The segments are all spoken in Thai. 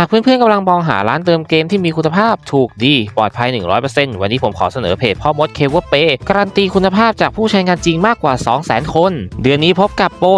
หากเพื่อนๆกำลังมองหาร้านเติมเกมที่มีคุณภาพถูกดีปลอดภัย 100%วันนี้ผมขอเสนอเพจพ่อมดเคเวอร์เปการันตีคุณภาพจากผู้ใช้งานจริงมากกว่า 200,000 คน เดือนนี้พบกับโปร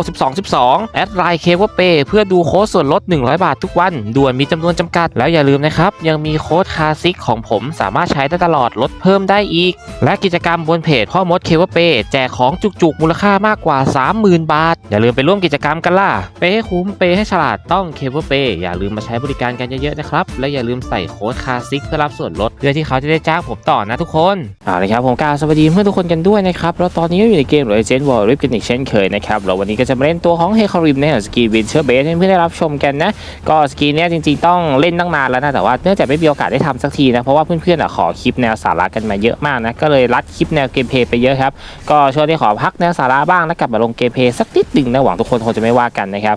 1212 แอดไลน์เคเวอร์เปเพื่อดูโค้ดส่วนลด 100 บาททุกวัน ด่วนมีจำนวนจำกัด แล้วอย่าลืมนะครับ ยังมีโค้ดคาซิกของผมสามารถใช้ได้ตลอดลดเพิ่มได้อีก และกิจกรรมบนเพจพ่อมดเคเวอร์เปแจกของจุกๆมูลค่ามากกว่า 30,000 บาท อย่าลืมไปร่วมกิจกรรมกันล่ะเปให้คุ้มเปให้ฉลาดต้องเคเวอร์เปอย่าลืมมาใช้บริการกันเยอะๆนะครับ และอย่าลืมใส่โค้ดคาซิกเพื่อรับส่วนลดเพื่อที่เขาจะได้จ้างผมต่อนะทุกคนเอาลยครับผมกาวสวัสดีเพื่อนทุกคนกันด้วยนะครับแล้วตอนนี้ก็อยู่ในเกม Legend War Rift กันอีกเช่นเคยนะครับแล้ววันนี้ก็จะมาเล่นตัวของเฮคาริมในสกีวินเชอร์เบสให้เพื่อนได้รับชมกันนะก็สกีเนี้ยจริงๆต้องเล่นตั้งนานแล้วนะแต่ว่าเนื่องจากไม่มีโอกาสได้ทำสักทีนะเพราะว่าเพื่อนๆอะขอคลิปแนวสาระกันมาเยอะมากนะก็เลยรัดคลิปแนวเกมเพย์ไปเยอะครับก็ช่วงนี้ขอพักแนวสาระบ้างแล้วกลับมาลงเกมเพย์สักนิดหนึ่งนะหวังทุกคนคงจะไม่ว่ากันนะครับ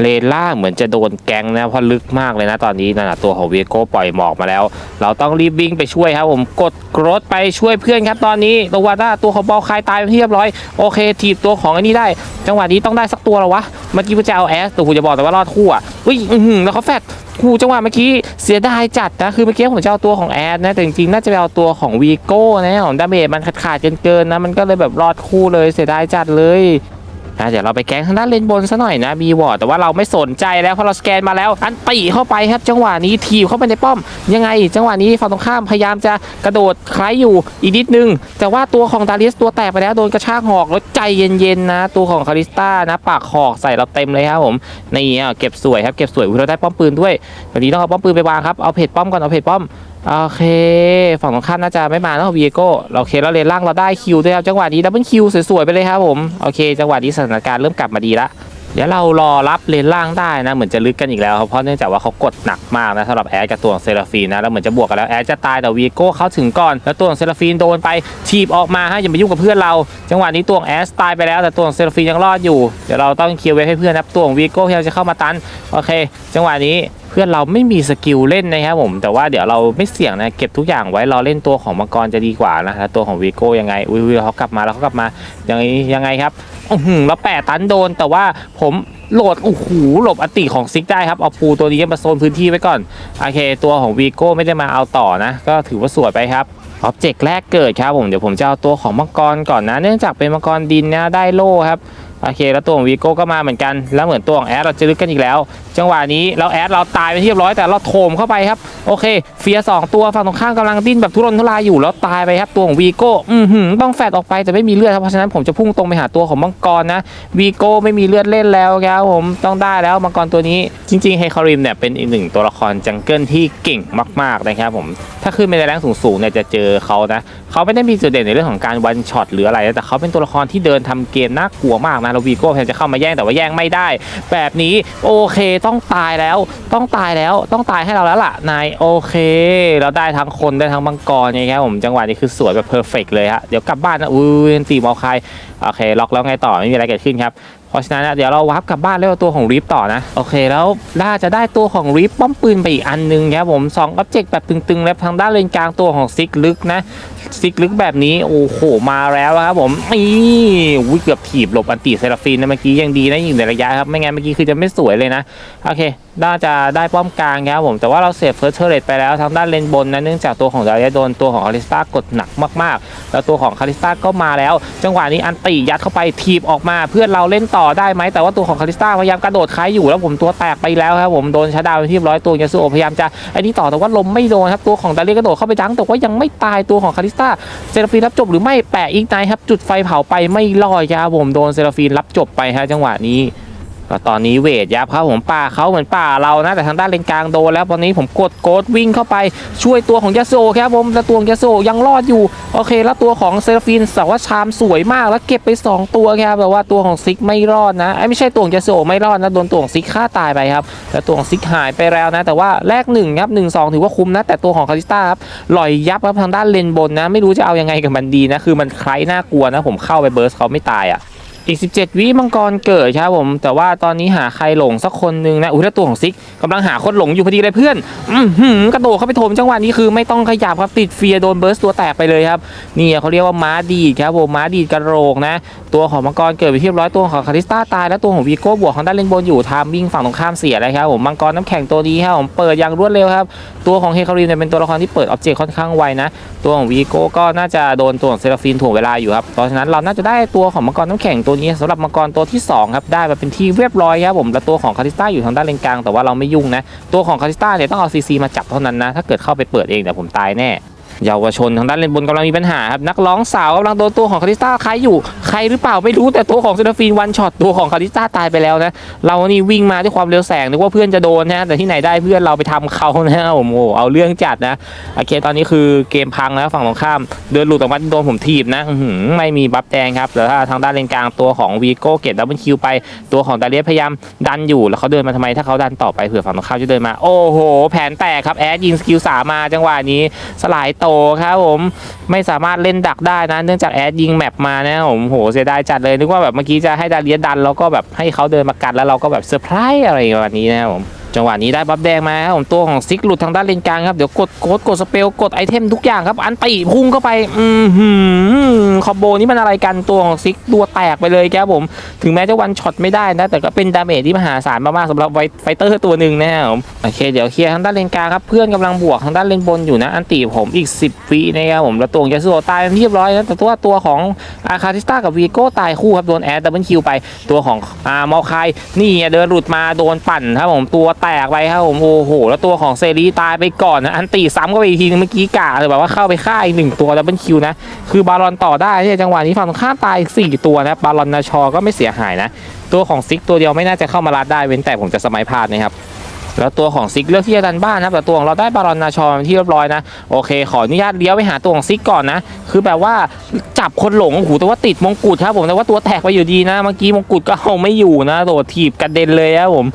เลนล่างเหมือนจะโดนแกงนะเพราะลึกมากเลยนะตอนนี้นั่นะตัวของเวโก้ปล่อยหมอกมาแล้ว เราต้องรีบวิ่งไปช่วยครับผมกดกรถไปช่วยเพื่อนครับตอนนี้ตัววาด้าตัวของบอลคายตายไปที่เรียบร้อยโอเคทีบตัวของอันนี้ได้ จังหวะนี้ต้องได้สักตัวแล้ววะเมื่อกี้กูจะเอาแอสแต่กูจะบอกแต่ว่ารอดคู่อะอุ้ยอื้อหือแล้วเขาแฟดกูจังหวะเมื่อกี้เสียดายจัดนะคือเมื่อกี้ผมจะเอาตัวของแอดนะแต่จริงๆน่าจะไปเอาตัวของวีโก้นะของดาเมจมันขาดขาดๆเกินๆนะมันก็เลยแบบรอดคู่เลยเสียดายจัดเลย นะเดี๋ยวเราไปแก๊งทางด้านเลนบนซะหน่อยนะบีวอร์ดแต่ว่าเราไม่สนใจแล้วเพราะเราสแกนมาแล้ว อันตีเข้าไปครับ จังหวะนี้ทีบเข้าไปในป้อม ยังไง จังหวะนี้ฝั่งตรงข้ามพยายามจะกระโดดคล้ายอยู่อีกนิดนึง แต่ว่าตัวของดาริสตัวแตกไปแล้วโดนกระชากหอกแล้วใจเย็นๆนะ ตัวของคาริสตานะปากหอกใส่เราเต็มเลยครับผมนี่เก็บสวยครับเก็บสวยอุ๊ยเราได้ป้อมปืนด้วยตอนนี้ต้องเอาป้อมปืนไปวางครับเอาเพจป้อมก่อนเอาเพจป้อมโอเค ฝั่งตรงข้ามน่าจะไม่มาแล้ววีโก้โอเคแล้วเลนล่างเราได้คิวด้วยครับจังหวะนี้ดับเบิลคิวสวยๆไปเลยครับผมโอเค จังหวะนี้สถานการณ์เริ่มกลับมาดีละ เดี๋ยวเรารอรับเลนล่างได้นะ เหมือนจะลึกกันอีกแล้วครับเพราะเนื่องจากว่าเขากดหนักมากนะสำหรับแอดกับตัวของเซราฟีนนะแล้วเหมือนจะบวกกันแล้วแอดจะตายแต่วีโก้เขาถึงก่อน แล้วตัวของเซราฟีนโดนไปทีบออกมาฮะอย่ามายุ่งกับเพื่อนเรา จังหวะนี้ตัวของแอดตายไปแล้วแต่ตัวของเซราฟีนยังรอดอยู่เดี๋ยวเราต้องเคลียร์ไว้ให้เพื่อนนะครับตัวของวีโก้พยายามจะเข้ามาตันโอเค จังหวะนี้เพื่อนเราไม่มีสกิลเล่นนะครับผม แต่ว่าเดี๋ยวเราไม่เสี่ยงนะ เก็บทุกอย่างไว้รอเล่นตัวของมังกรจะดีกว่านะแล้วตัวของวีโก้ยังไงอุ้ยเขากลับมาแล้วเขากลับมายังไงยังไงครับ อื้อหือแล้วแปะตันโดน แต่ว่าผมโหลดโอ้โหหลบอติของซิกได้ครับ เอาปูตัวนี้มาโซนพื้นที่ไว้ก่อน โอเค ตัวของวีโก้ไม่ได้มาเอาต่อนะ ก็ถือว่าสวยไปครับออบเจกต์แรกเกิดครับผม เดี๋ยวผมจะเอาตัวของมังกรก่อนนะ เนื่องจากเป็นมังกรดินนะได้โล่ครับ โอเค แล้วตัวของวีโก้ก็มาเหมือนกัน แล้วเหมือนตัวของแอดเราจะลึกกันอีกแล้ว จังหวะนี้แล้วแอดเราตายไปที่เรียบร้อยแต่เราโถมเข้าไปครับ โอเค เฟียสองตัวฝั่งตรงข้ามกำลังดิ้นแบบทุรนทุรายอยู่แล้วตายไปครับตัวของวีโก้อือหือต้องแฟดออกไปแต่ไม่มีเลือดครับเพราะฉะนั้นผมจะพุ่งตรงไปหาตัวของมังกรนะวีโก้ไม่มีเลือดเล่นแล้วครับผมต้องได้แล้วมังกรตัวนี้จริงๆเฮคาริมเนี่ยเป็นอีกหนึ่งตัวละครจังเกิลที่เก่งมาก ๆนะครับผมถ้าขึ้นไปในแรงสูงๆเนี่ยจะเจอเขานะเขาไม่ได้มีจุดเด่นในเรื่องของการวันช็อตหรืออะไรแต่เขาเป็นตัวละครที่เดินทำเกมน่ากลัวมากนะแล้ววีโก้พยายามจะเข้ามาแย่งแต่ว่าแย่งไม่ได้ แบบนี้โอเคต้องตายแล้ว ต้องตายแล้วต้องตายให้เราแล้วล่ะนายโอเค เราได้ทั้งคนได้ทั้งมังกรไงครับผมจังหวะนี้คือสวยแบบเพอร์เฟกเลยฮะเดี๋ยวกลับบ้านนะอุ้ยตีมอลคายโอเคล็อกแล้วไงต่อไม่มีอะไรเกิดขึ้นครับ เพราะฉะนั้นนะเดี๋ยวเราวับกลับบ้านแล้วเอาตัวของริฟต่อนะ โอเคแล้วด่าจะได้ตัวของริฟป้อมปืนไปอีกอันหนึงครับผมสองอ็อบเจกต์แบบตึงๆแล้วทางด้านเลนกลางตัวของซิกลึกนะซิกลึกแบบนี้โอ้โหมาแล้วครับผมนี่วิ่งเกือบถีบหลบอันติเซราฟินนะเมื่อกี้ยังดีนะอยู่ในระยะครับไม่งั้นเมื่อกี้คือจะไม่สวยเลยนะโอเค น่าจะได้ป้อมกลางครับผม แต่ว่าเราเสียเฟิร์สเทอร์เรตไปแล้วทางด้านเลนบนนะเนื่องจากตัวของดาริยโดนตัวของคาริสตากดหนักมากๆ แล้วตัวของคาริสตาก็มาแล้ว จังหวะนี้อันติยัดเข้าไปทีบออกมา เพื่อนเราเล่นต่อได้ไหมแต่ว่าตัวของคาริสตาพยายามกระโดดคล้ายอยู่แล้วผมตัวแตกไปแล้วครับผมโดนชาดาวที่ร้อยตัวยาสุโอพยายามจะไอ้นี่ต่อแต่ว่าลมไม่โดนครับตัวของดาริยกระโดดเข้าไปดังแต่ว่ายังไม่ตายตัวของคาริสตาเซราฟีนรับจบหรือไม่แปะอีกนท์ครับจุดไฟเผาไปไม่รอดครับผมโดนเซราฟีนรับจบไปฮะจังหวะนี้ ก็ตอนนี้เวทยับครับผมป่าเขาเหมือนป่าเรานะ แต่ทางด้านเลนกลางโดนแล้วตอนนี้ผมกดโกดวิ่งเข้าไปช่วยตัวของยาโซครับผมแล้วตัวของยาโซยังรอดอยู่ โอเค แล้วตัวของเซราฟินสาวชามสวยมากแล้วเก็บไป 2 ตัวครับแต่ว่าตัวของซิกไม่รอดนะไอ้ไม่ใช่ตัวของยาโซไม่รอดนะโดนตัวของซิกฆ่าตายไปครับแล้วตัวของซิกหายไปแล้วนะ แต่ว่าแลกหนึ่งครับหนึ่งสองถือว่าคุ้มนะแต่ตัวของคาริสตาครับลอยยับครับทางด้านเลนบนนะ ไม่รู้จะเอายังไงกับมันดีนะคือมันใครน่ากลัวนะผมเข้าไปเบิร์สเขาไม่ตายอะ อีก 17 วิมังกรเกิดครับผม แต่ว่าตอนนี้หาใครหลงสักคนหนึ่งนะอุ้ยแล้วตัวของซิกกำลังหาคนหลงอยู่พอดีเลยเพื่อน อือหือกระโดดเข้าไปโถมจังหวะนี้คือไม่ต้องขยับครับติดเฟียโดนเบิร์สตัวแตกไปเลยครับนี่เขาเรียกว่าม้าดีดครับผมม้าดีดกระโหลกนะ ตัวของมังกรเกิดไปที่เรียบร้อยตัวของคาริสตาตายแล้วตัวของวีโก้บวกของด้านเลนบนอยู่ทามวิ่งฝั่งตรงข้ามเสียเลยครับผมมังกรน้ำแข็งตัวนี้ครับผมเปิดอย่างรวดเร็วครับตัวของเฮคารินเนี่ยเป็นตัวละครที่เปิดออบเจกต์ค่อนข้างไวนะตัวของวีโก้ก็น่าจะโดนตัวของเซราฟินถ่วงเวลาอยู่ครับเพราะฉะนั้นเราน่าจะได้ตัวของมังกรน้ำแข็งตัวนี้สำหรับมังกรตัวที่สองครับ ได้มาเป็นที่เรียบร้อยครับผมและตัวของคาริสต้าอยู่ทางด้านเลนกลางแต่ว่าเราไม่ยุ่งนะ ตัวของคาริสต้าเนี่ยต้องเอาซีซีมาจับเท่านั้นนะ ถ้าเกิดเข้าไปเปิดเองเดี๋ยวผมตายแน่ เยาวชนทางด้านเลนบนกำลังมีปัญหาครับนักร้องสาวกำลังโดนตัวของคาริสตาใครอยู่ใครหรือเปล่าไม่รู้แต่ตัวของเซราฟีนวันช็อตตัวของคาริสตาตายไปแล้วนะเรานี่วิ่งมาด้วยความเร็วแสงนึกว่าเพื่อนจะโดนนะแต่ที่ไหนได้เพื่อนเราไปทำเขานะผมโอ้โหเอาเรื่องจัดนะโอเคตอนนี้คือเกมพังแล้วฝั่งตรงข้ามเดินหลุดออกมาโดนผมถีบนะไม่มีบัฟแดงครับแล้วถ้าทางด้านเลนกลางตัวของวีโก้เก็บดับเบิลคิวไปตัวของดาเลียสพยายามดันอยู่แล้วเขาเดินมาทำไมถ้าเขาดันต่อไปเผื่อฝั่งตรงข้ามจะเดินมาโอ้โห แผนแตกครับแอดยิงสกิลสามาจังหวะนี้สลายโตครับผมไม่สามารถเล่นดักได้นะ เนื่องจากแอดยิงแมปมานะผมโหเสียดายจัดเลยนึกว่าแบบเมื่อกี้จะให้ดาเลียดันแล้วก็แบบให้เขาเดินมากันแล้วเราก็แบบเซอร์ไพรส์อะไรประมาณนี้นะครับผม จังหวะนี้ได้บัฟแดงมาครับผมตัวของซิกหลุดทางด้านเลนกลางครับเดี๋ยวกดโค้ดกดสเปลกดไอเทมทุกอย่างครับ อันติพุ่งเข้าไป อือหือคอมโบนี้มันอะไรกันตัวของซิกตัวแตกไปเลยครับผม ถึงแม้จะวันช็อตไม่ได้นะ แต่ก็เป็นดาเมจที่มหาศาลมากๆสำหรับไวไฟเตอร์ตัวหนึ่งนะครับผมโอเคเดี๋ยวเคลียร์ทางด้านเลนกลางครับเพื่อนกำลังบวกทางด้านเลนบนอยู่นะอันติผมอีก 10วินะครับผมแล้วตัวของยาสุโอตายเรียบร้อยนะแต่ตัวตัวของอาคาติสตากับวีโก้ตายคู่ครับโดนแอดดับเบิลคิวไปตัวของอามอลคายนี่เดินหลุดมาโดนปั่นครับผมตัวแตกไปครับผมโอ้โห แล้วตัวของเซรีตายไปก่อนนะอันติซ้ำก็ไปอีกทีนึงเมื่อกี้กะเลยแบบว่าเข้าไปฆ่าอีกหนึ่งตัวดับเบิลคิวนะ คือบาลอนต่อได้เนี่ยจังหวะนี้ฝั่งข้ามตายอีกสี่ตัวนะบาลอนนาชอก็ไม่เสียหายนะ ตัวของซิกตัวเดียวไม่น่าจะเข้ามารัดได้เว้นแต่ผมจะสมัยพลาดนะครับแล้วตัวของซิกเลือกที่จะดันบ้านนะแต่ตัวของเราได้บาลอนนาชอที่เรียบร้อยนะโอเค ขออนุญาตเลี้ยวไปหาตัวของซิกก่อนนะ คือแบบว่าจับคนหลงโอ้โหแต่ว่าติดมงกุฎครับผมแต่ว่าตัวแตกไปอยู่ดีนะเมื่อกี้มงกุฎก็เอาไม่อยู่นะโดดถีบกระเด็นเลยครับผม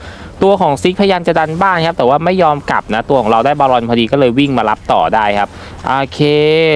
ตัวของซิกพยายามจะดันบ้านครับแต่ว่าไม่ยอมกลับนะตัวของเราได้บาลอนพอดีก็เลยวิ่งมารับต่อได้ครับโอเค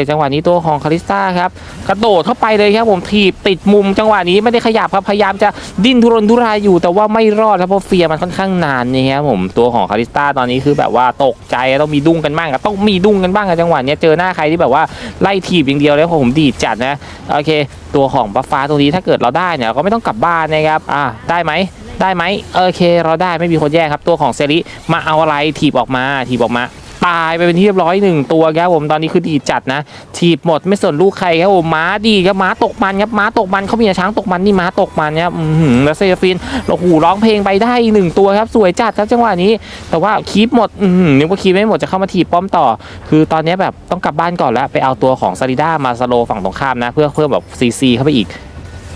จังหวะนี้ตัวของคาริสตาครับกระโดดเข้าไปเลยครับผมถีบติดมุม จังหวะนี้ไม่ได้ขยับครับพยายามจะดิ้นทุรนทุรายอยู่แต่ว่าไม่รอดครับเพราะเฟียมันค่อนข้างนานนี่ครับผมตัวของคาริสตาตอนนี้คือแบบว่าตกใจต้องมีดุ้งกันบ้างครับต้องมีดุ้งกันบ้างครับจังหวะนี้เจอหน้าใครที่แบบว่าไล่ถีบอย่างเดียวแล้วผมดีดจัดนะโอเค ตัวของบัฟฟ้าตรงนี้ถ้าเกิดเราได้เนี่ยก็ไม่ต้องกลับบ้านนะครับอ่าได้ไหม ได้ไหมโอเค เราได้ไม่มีคนแย่งครับ ตัวของเซริมาเอาอะไรถีบออกมาถีบออกมาตายไปเป็นที่เรียบร้อยหนึ่งตัวครับผมตอนนี้คือดีจัดนะถีบหมดไม่สนลูกใครครับผมม้าดีครับม้าตกมันครับม้าตกมันเขามีช้างตกมันนี่ม้าตกมันครับอือหือแล้วเซฟินโอ้โหร้องเพลงไปได้หนึ่งตัวครับสวยจัดครับจังหวะนี้ แต่ว่าคีบหมดอือหือนึกว่าคีบไม่หมดจะเข้ามาถีบป้อมต่อ คือตอนนี้แบบต้องกลับบ้านก่อนแล้วไปเอาตัวของซาริด้ามาสโลฝั่งตรงข้ามนะ เพื่อเพิ่มแบบซีซีเข้าไปอีก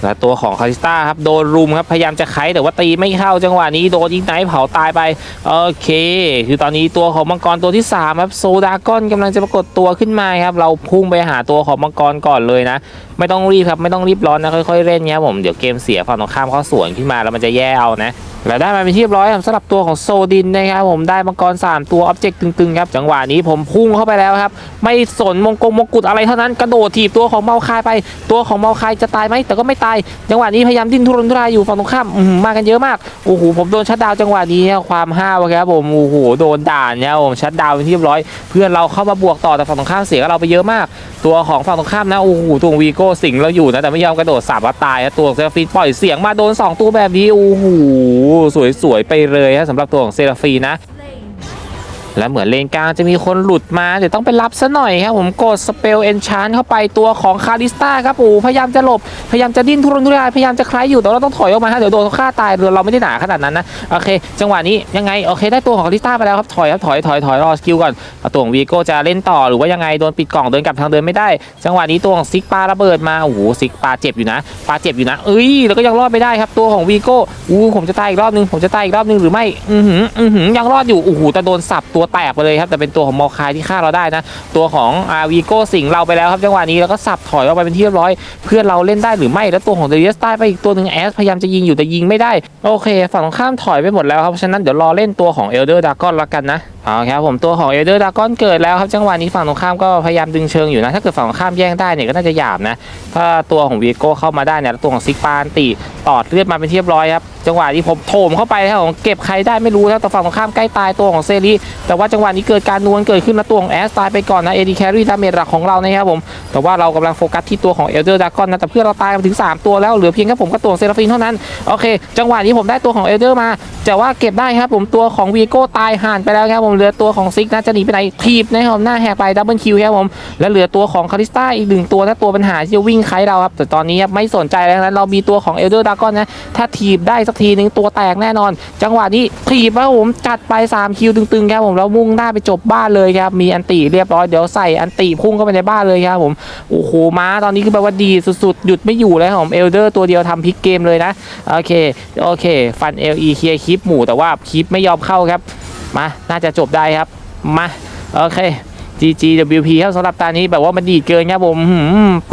และตัวของคาริสตาครับโดนรุมครับพยายามจะไขแต่ว่าตีไม่เข้าจังหวะนี้โดนยิงไนท์เผาตายไปโอเค คือตอนนี้ตัวของมังกรตัวที่3ครับโซดากอนกำลังจะปรากฏตัวขึ้นมาครับเราพุ่งไปหาตัวของมังกรก่อนเลยนะ ไม่ต้องรีบครับไม่ต้องรีบร้อนนะค่อยๆเล่นครับผมเดี๋ยวเกมเสียฝั่งตรงข้ามเขาสวนขึ้นมาแล้วมันจะแย่เอานะแล้วได้มาเป็นที่เรียบร้อยครับสำหรับตัวของโซดินนะครับผมได้มังกร 3 ตัวอ็อบเจกต์ตึงๆครับจังหวะนี้ผมพุ่งเข้าไปแล้วครับไม่สนมงกงมงกุฎอะไรเท่านั้นกระโดดถีบตัวของเมาคายไป ตัวของเมาคายจะตายไหมแต่ก็ไม่ตาย จังหวะนี้พยายามดิ้นทุรนทุรายอยู่ฝั่งตรงข้ามอื้อหือมากันเยอะมากโอ้โหผมโดนชัดดาวจังหวะนี้ความห้าวครับผมโอ้โหโดนด่านเนี่ยผมชัดดาวเป็นที่เรียบร้อย เพื่อนเราเข้ามาบวกต่อแต่ฝั่งตรงข้ามเสียกับเราไปเยอะมาก ตัวของฝั่งตรงข้ามนะโอ้โหตัววีโก้สิงเราอยู่นะแต่ไม่ยอมกระโดดสับว่าตายนะตัวของเซราฟีนปล่อยเสียงมาโดนสองตัวแบบนี้โอ้โหสวยๆไปเลยฮะสำหรับตัวของเซราฟีนะ และเหมือนเลนกลางจะมีคนหลุดมาเดี๋ยวต้องไปรับซะหน่อยครับผมกดสเปลเอนชานเข้าไปตัวของคาริสตาครับโอ้พยายามจะหลบพยายามจะดิ้นทุรนทุรายพยายามจะคล้ายอยู่แต่เราต้องถอยออกมาฮะเดี๋ยวโดนฆ่าตายเรือเราไม่ได้หนาขนาดนั้นนะโอเค จังหวะนี้ยังไงโอเค ได้ตัวของคาริสตาไปแล้วครับถอยครับถอยถอยถอยรอสกิลก่อนตัวของวีโก้จะเล่นต่อหรือว่ายังไงโดนปิดกล่องเดินกลับทางเดินไม่ได้ จังหวะนี้ตัวของซิกปาระเบิดมาโอ้โหซิกปาเจ็บอยู่นะปาเจ็บอยู่นะเอ้ยแล้วก็ยังรอดไปได้ครับตัวของวีโก้อู้ผมจะตายอีกรอบนึงผมจะตายอีกรอบนึงหรือไม่อือหืออือหือยังรอดอยู่โอ้โหแต่โดนสับตัวตัวแตกไปเลยครับ แต่เป็นตัวของมอคายที่ฆ่าเราได้นะ ตัวของอาวีโก้สิงเราไปแล้วครับจังหวะนี้แล้วก็สับถอยออกไปเป็นที่เรียบร้อย เพื่อเราเล่นได้หรือไม่แล้วตัวของเดเรียสใต้ไปอีกตัวหนึ่งแอสพยายามจะยิงอยู่แต่ยิงไม่ได้โอเค ฝั่งตรงข้ามถอยไปหมดแล้วครับเพราะฉะนั้นเดี๋ยวรอเล่นตัวของเอลเดอร์ดากอนละกันนะเอาครับผมตัวของเอลเดอร์ดากอนเกิดแล้วครับจังหวะนี้ฝั่งตรงข้ามก็พยายามดึงเชิงอยู่นะถ้าเกิดฝั่งตรงข้ามแย่งได้เนี่ยก็น่าจะหยาบนะถ้าตัวของวีโก้เข้ามาได้เนี่ยตัวของซิกปานตีตอดเลือดมาเป็นเรียบร้อยครับจังหวะที่ผมโถมเข้าไปครับผมเก็บใครได้ไม่รู้นะแต่ฝั่งตรงข้ามใกล้ตายตัวของเซรีแต่ว่าจังหวะนี้เกิดการนวลเกิดขึ้นแล้วตัวของแอสตายไปก่อนนะเอดีแครีดาเมจหลักของเรานะครับผม แต่ว่าเรากำลังโฟกัสที่ตัวของเอลเดอร์ดากอนนะแต่เพื่อนเราตายมาถึง 3 ตัวแล้วเหลือเพียงแค่ผมกับตัวเซราฟินเท่านั้น โอเค จังหวะนี้ผมได้ตัวของเอลเดอร์มาแต่ว่าเก็บได้ครับผมตัวของวีโก้ตายห่านไปแล้วครับผมเหลือตัวของซิกนะจะหนีไปไหนทีบนะครับหน้าแหกไปดับเบิลคิวครับผมและเหลือตัวของคาริสตาอีกหนึ่งตัวนะตัวปัญหาที่จะวิ่งไคเราครับแต่ตอนนี้ครับไม่สนใจแล้วนะเรามีตัวของเอลเดอร์ดากอนนะถ้าทีบได้สักทีหนึ่งตัวแตกแน่นอน จังหวะนี้ทีบครับผมจัดไป 3 คิวตึงๆครับผมแล้วมุ่งหน้าไปจบบ้านเลยครับมีอันติเรียบร้อยเดี๋ยวใส่อันติพุ่งเข้าไปในบ้านเลยครับผมโอ้โหม้าตอนนี้คือแบบว่าดีสุดๆ หยุดไม่อยู่เลยผมเอลเดอร์ตัวเดียวทำพลิกเกมเลยนะ โอเค โอเค ฟัน LE เคลียร์คลิปหมู่แต่ว่าคลิปไม่ยอมเข้าครับ มา น่าจะจบได้ครับ มา โอเค GGWP ครับสำหรับตานี้แบบว่ามันดีเกินครับผม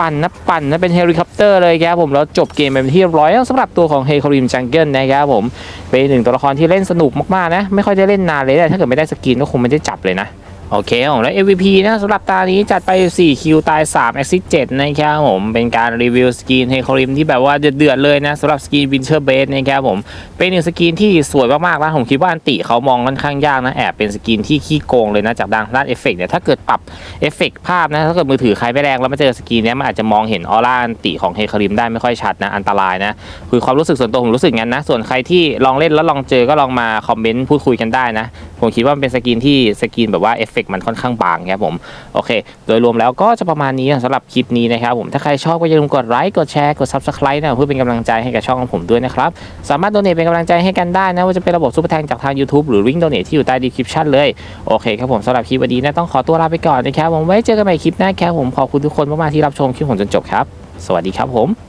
ปั่นนะปั่นนะเป็นเฮลิคอปเตอร์เลยครับผมแล้วจบเกมไปเป็นที่เรียบร้อยสำหรับตัวของเฮคอริมจังเกิลนะครับผมเป็นหนึ่งตัวละครที่เล่นสนุกมากๆนะ ไม่ค่อยได้เล่นนานเลยนะถ้าเกิดไม่ได้สกินก็คงไม่ได้จับเลยนะ โอเคครับผมแล้ว MVP นะสำหรับตานี้จัดไป 4 คิวตาย3 Exit 7นะครับผมเป็นการรีวิวสกินเฮคริมที่แบบว่าเดือดเลยนะสำหรับสกินวินเทอร์เบสนะครับผมเป็นหนึ่งสกินที่สวยมากๆนะผมคิดว่าอันติเขามองค่อนข้างยากนะแอบเป็นสกินที่ขี้โกงเลยนะจากด้านด้านเอฟเฟกต์เนี่ยถ้าเกิดปรับเอฟเฟกต์ภาพนะถ้าเกิดมือถือใครไม่แรงแล้วมาเจอสกินนี้มันอาจจะมองเห็นออร่าอันติของเฮคาริมได้ไม่ค่อยชัดนะอันตรายนะคือความรู้สึกส่วนตัวผมรู้สึกงั้นนะส่วนใครที่ลองเล่นแล้วลองเจอก็ลองมาคอมเมนต์พูดคุยกันได้นะ ผมคิดว่ามันเป็นสกินที่สกินแบบว่าเอฟเฟกต์มันค่อนข้างบางครับผมโอเค โดยรวมแล้วก็จะประมาณนี้สำหรับคลิปนี้นะครับผมถ้าใครชอบก็อย่าลืมกดไลค์กดแชร์กด subscribe นะเพื่อเป็นกำลังใจให้กับช่องของผมด้วยนะครับสามารถโดเนทเป็นกำลังใจให้กันได้นะว่าจะเป็นระบบซุปเปอร์แทงจากทาง YouTube หรือลิงก์โดเนทที่อยู่ใต้ดีคริปชั่นเลยโอเคครับผมสำหรับคลิปวันนี้นะต้องขอตัวลาไปก่อนนะครับผมไว้เจอกันใหม่คลิปหน้าครับผมขอบคุณทุกคนมากๆที่รับชมคลิปผมจนจบครับ สวัสดีครับผม